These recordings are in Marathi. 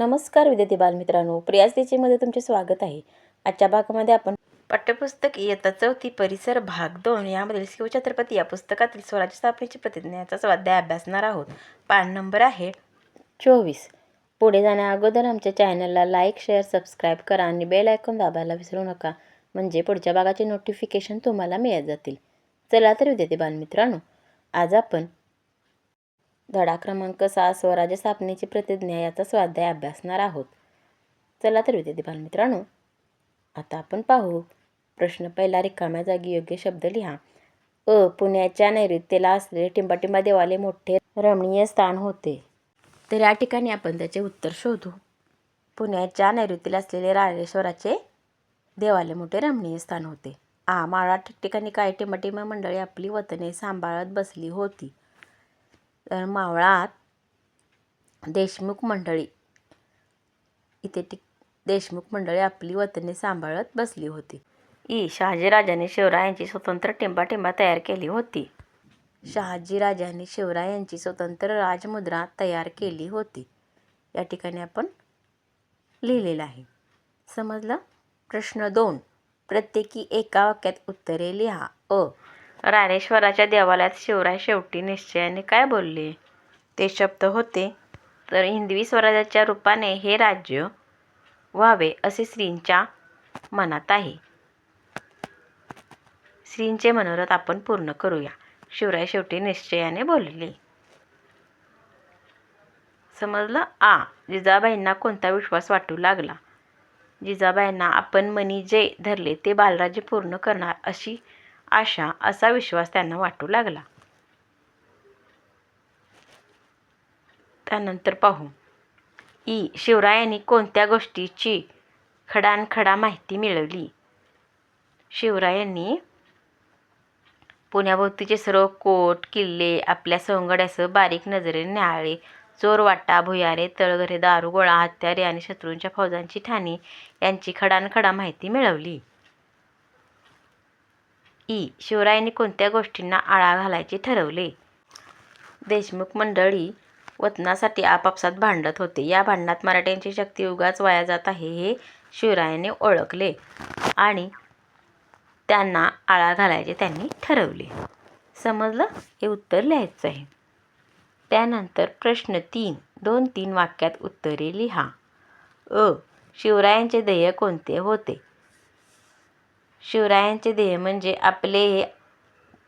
नमस्कार विद्यार्थी बालमित्रांनो प्रियासमध्ये तुमचे स्वागत आहे. आजच्या भागामध्ये आपण पाठ्यपुस्तक इयत्ता चौथी परिसर भाग दोन यामधील शिवछत्रपती या पुस्तकातील स्वराज्य स्थापनेची प्रतिज्ञाचा स्वाध्याय अभ्यासणार आहोत. पान नंबर आहे चोवीस. पुढे जाण्या अगोदर आमच्या चॅनलला लाईक शेअर सबस्क्राईब करा आणि बेल आयकॉन दाबायला विसरू नका. म्हणजे पुढच्या भागाचे नोटिफिकेशन तुम्हाला मिळत जातील. चला तर विद्यार्थी बालमित्रांनो आज आपण धडा क्रमांक सहा स्वराज्य स्थापनेची प्रतिज्ञा याचा स्वाध्याय अभ्यासणार आहोत. चला तर विद्यार्थी बालमित्रांनो आता आपण पाहू. प्रश्न पहिला रिकाम्या जागी योग्य शब्द लिहा. अ पुण्याच्या नैऋत्येला असलेले टिंबाटिंबा देवाले मोठे रमणीय स्थान होते. तर या ठिकाणी आपण त्याचे उत्तर शोधू. पुण्याच्या नैऋत्येला असलेले राजेश्वराचे देवाले मोठे रमणीय स्थान होते. आ माळा ठिकठिकाणी काही टिंबाटिंबा मंडळी आपली वतने सांभाळत बसली होती. तर मावळात देशमुख मंडळी. इथे टिक देशमुख मंडळी आपली वतने सांभाळत बसली होती. ई शहाजीराजांनी शिवरायांची स्वतंत्र टिंबाटिंबा तयार केली होती. शहाजीराजांनी शिवरायांची स्वतंत्र राजमुद्रा तयार केली होती. या ठिकाणी आपण लिहिलेलं आहे. समजलं? प्रश्न दोन. प्रत्येकी एका वाक्यात उत्तरे लिहा. अ. राणेश्वराच्या देवालयात शिवराय शेवटी निश्चयाने काय बोलले? ते शब्द होते तर हिंदवी स्वराज्याच्या रूपाने हे राज्य व्हावे असे श्रींच्या मनात आहे. श्रींचे मनोरथ आपण पूर्ण करूया. शिवराय शेवटी निश्चयाने बोलले. समजलं? आ जिजाबाईंना कोणता विश्वास वाटू लागला? जिजाबाईंना आपण मनी जे धरले ते बालराज्य पूर्ण करणार अशी आशा असा विश्वास त्यांना वाटू लागला. त्यानंतर पाहू. ई. शिवरायांनी कोणत्या गोष्टीची खडानखडा माहिती मिळवली? शिवरायांनी पुण्याभोवतीचे सर्व कोट किल्ले आपल्या सवंगड्यासह बारीक नजरेने चोर वाटा भुयारे तळघरे दारुगोळा हत्यारे आणि शत्रूंच्या फौजांची ठाणी यांची खडानखडा माहिती मिळवली. ई शिवरायांनी कोणत्या गोष्टींना आळा घालायचे ठरवले? देशमुख मंडळी वतनासाठी आपापसात भांडत होते. या भांडणात मराठ्यांची शक्ती उगाच वाया जात आहे हे शिवरायांनी ओळखले आणि त्यांना आळा घालायचे त्यांनी ठरवले. समजलं? हे उत्तर लिहायचं आहे. त्यानंतर प्रश्न तीन दोन तीन वाक्यात उत्तरे लिहा. अ. शिवरायांचे ध्येय कोणते? होते. शिवरायांचे ध्येय म्हणजे आपले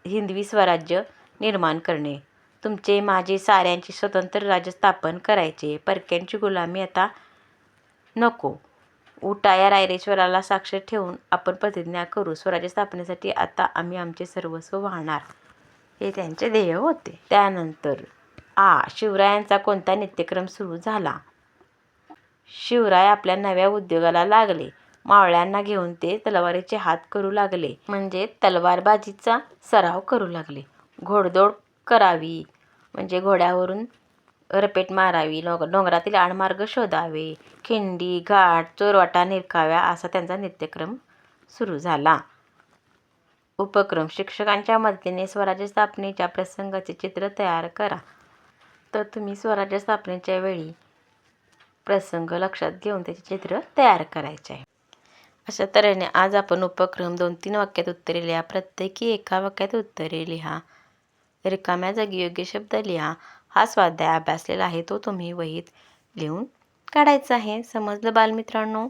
हिंदवी स्वराज्य निर्माण करणे. तुमचे माझे साऱ्यांचे स्वतंत्र राज्य स्थापन करायचे. परक्यांची गुलामी आता नको. उठा या रायरेश्वराला साक्ष ठेवून आपण प्रतिज्ञा करू. स्वराज्य स्थापनेसाठी आता आम्ही आमचे सर्वस्व वाहणार. हे त्यांचे ध्येय होते. त्यानंतर आ शिवरायांचा कोणता नित्यक्रम सुरू झाला? शिवराय आपल्या नव्या उद्योगाला लागले. मावळ्यांना घेऊन ते तलवारीचे हात करू लागले. म्हणजे तलवारबाजीचा सराव करू लागले. घोडदौड करावी. म्हणजे घोड्यावरून रपेट मारावी. डोंग डोंगरातील आडमार्ग शोधावे. खिंडी घाट चोरवाटा निरकाव्या असा त्यांचा नित्यक्रम सुरू झाला. उपक्रम शिक्षकांच्या मदतीने स्वराज्य स्थापनेच्या प्रसंगाचे चित्र तयार करा. तर तुम्ही स्वराज्य स्थापनेच्या वेळी प्रसंग लक्षात घेऊन त्याचे चित्र तयार करायचे आहे. अशा तऱ्हेने आज आपण उपक्रम दोन तीन वाक्यात उत्तरे लिहा. प्रत्येकी एका वाक्यात उत्तरे लिहा. रिकाम्या जागी योग्य शब्द लिहा. हा स्वाध्याय अभ्यासलेला आहे तो तुम्ही वहीत लिहून काढायचा आहे. समजलं बालमित्रांनो?